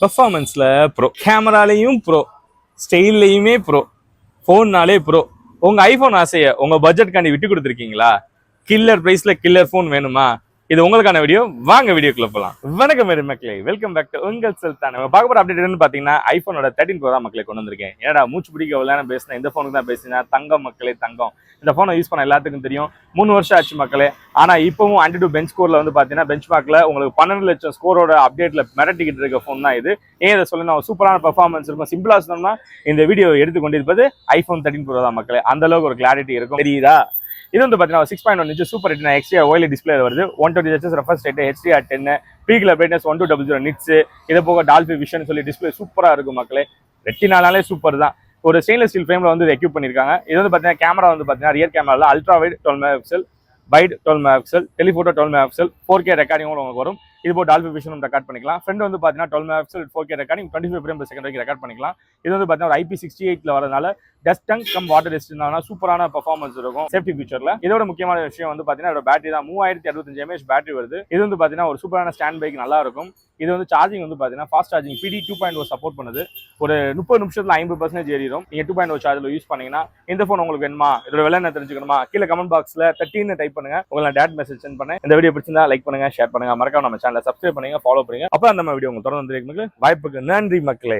பெர்ஃபார்மன்ஸில் bro கேமராலையும் bro ஸ்டைல்லையுமே bro ஃபோன்னாலே ப்ரோ உங்கள் ஐஃபோன் ஆசையை உங்கள் பட்ஜெட்காண்டி விட்டு கொடுத்துருக்கீங்களா? கில்லர் ப்ரைஸில் கில்லர் ஃபோன் வேணுமா? இது உங்களுக்கான வீடியோ வாங்க வீடியோக்குள்ள போகலாம் வணக்கம் மேரி மக்களே. வெல்கம் பேக் டு உங்கள் செல்தான் நம்ம பார்க்க போகிற அப்டேட் என்னன்னு பார்த்தீங்கன்னா ஐஃபோனோட தேர்ட்டின் ப்ரோ தான் மக்களை கொண்டு வந்திருக்கேன். ஏடா மூச்சு பிடிக்க எவ்வளோ பேசினேன். இந்த ஃபோனுக்கு தான் பேசினேன் தங்கம் மக்களே தங்கம். இந்த ஃபோனை யூஸ் பண்ண எல்லாத்துக்கும் தெரியும். மூணு வருஷம் ஆச்சு மக்களே. ஆனால் இப்போவும் அண்டி டூ பெஞ்ச் ஸ்கோரில் வந்து பார்த்தீங்கன்னா பெஞ்ச் மார்க்கில் உங்களுக்கு பன்னெண்டு லட்சம் ஸ்கோரோட அப்டேட்டில் மிரட்டிக்கிட்டு இருக்க ஃபோன் தான் இது. ஏன் இதை சொல்லணும் ஒரு சூப்பரான பர்ஃபார்மன்ஸ் இருக்கும். சிம்பிளாக சொன்னோம்னா இந்த வீடியோ எடுத்துக்கொண்டிருப்பது ஐஃபோன் தேர்ட்டின் ப்ரோ தான் மக்களே. அந்த அளவுக்கு ஒரு கிளாரிட்டி இருக்கும். தெரியுதா? இது வந்து பார்த்தீங்கன்னா six point one inch super Etna extra oil display வருது. ஒன் டுவெண்ட்டி ஹெச்எஸ் refresh rate HDR ten பீக்ல brightness one two double zero nits இது போக டால்பி விஷன் சொல்லி டிஸ்பிளே சூப்பராக இருக்கும் மக்களே. ரெட்டினாலே சூப்பர் தான். ஒரு ஸ்டெயின்லெஸ் ஸ்டீல் ஃப்ரேமில் வந்து எக்யூப் பண்ணியிருக்காங்க இது வந்து பார்த்தீங்கன்னா கேமரா வந்து பார்த்தீங்கன்னா ரியர் கேமராவில் ultra wide twelve mega pixel wide twelve mega telephoto twelve mega four K recording உங்களுக்கு வரும். இது போல் டால்பி விஷனும் ரெக்கார்ட் பண்ணிக்கலாம். ஃப்ரெண்ட் வந்து பார்த்தீங்கன்னா twelve mega four K recording twenty five frame second வரைக்கும் ரெக்கார்ட் பண்ணிக்கலாம். இது வந்து பார்த்தீங்கன்னா ஒரு ஐபி சிக்ஸ்டி எயிட்ல வரதுனால டஸ்ட் டங் கம் வாட்டர் டெஸ்ட் சூப்பரான பர்ஃபார்மன்ஸ் இருக்கும். சேஃப்டி ஃபீச்சர்ல இதோட முக்கியமான விஷயம் வந்து பார்த்தீங்கன்னா இதோட பேட்டரி தான். மூவாயிரத்தி அறுபத்தஞ்சு எம்ஏஹெச் பேட்டரி வருது. இது வந்து பார்த்தீங்கன்னா ஒரு சூப்பரான ஸ்டாண்ட் பைக் நல்லா இருக்கும். இது வந்து சார்ஜிங் வந்து பார்த்தீங்கன்னா fast charging PD two point O support பண்ணுது. ஒரு முப்பது நிமிஷத்துல ஐம்பது பர்சன்டேஜ் ஏறிடும். நீங்க டூ பாயிண்ட் ஓ சார்ஜில் யூஸ் பண்ணீங்கன்னா இந்த ஃபோன் உங்களுக்கு வேணுமா? இதோட விலை என்ன தெரிஞ்சுக்கணுமா? கீழே கமெண்ட் பாக்ஸ்ல தேர்ட்டின்னு டைப் பண்ணுங்க. உங்களை டேட் மெசேஜ் சென்ட் பண்ணேன். இந்த வீடியோ பிடிச்சிருந்தா லைக் பண்ணுங்க ஷேர் பண்ணுங்க. மறக்காம நம்ம சேனலை சப்ஸ்கிரைப் பண்ணுங்க ஃபாலோ பண்ணுங்க. அப்போ நம்ம வீடியோ உங்களுக்கு தொடர்ந்து வந்து வாய்ப்புக்கு நன்றி மக்களே.